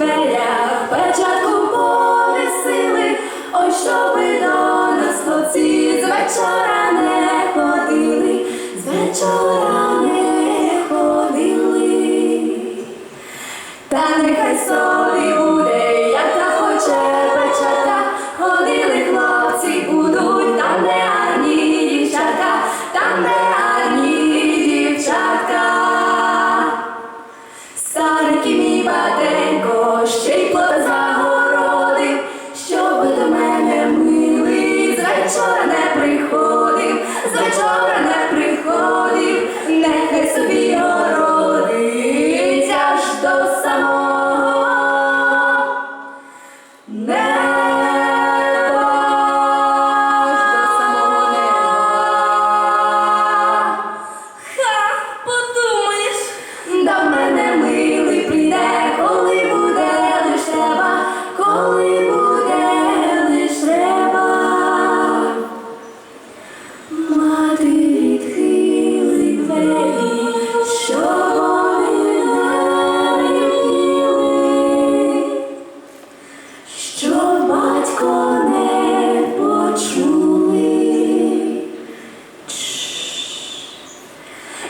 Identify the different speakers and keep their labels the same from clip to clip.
Speaker 1: дверях печатку повісили, ой, щоби до нас хлопці з вечора не ходили, з вечора не ходили. Та нехай собі буде, як та хоче милий, з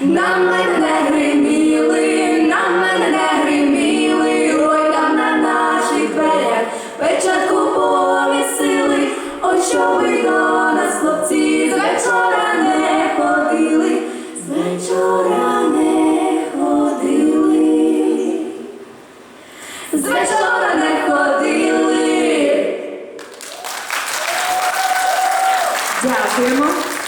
Speaker 1: На мене не гриміли, на мене не гриміли, ой там на наших дверях печатку повісили, ой, ви до хлопці, з вечора не ходили, з вечора не ходили, з вечора не ходили.
Speaker 2: Дякуємо.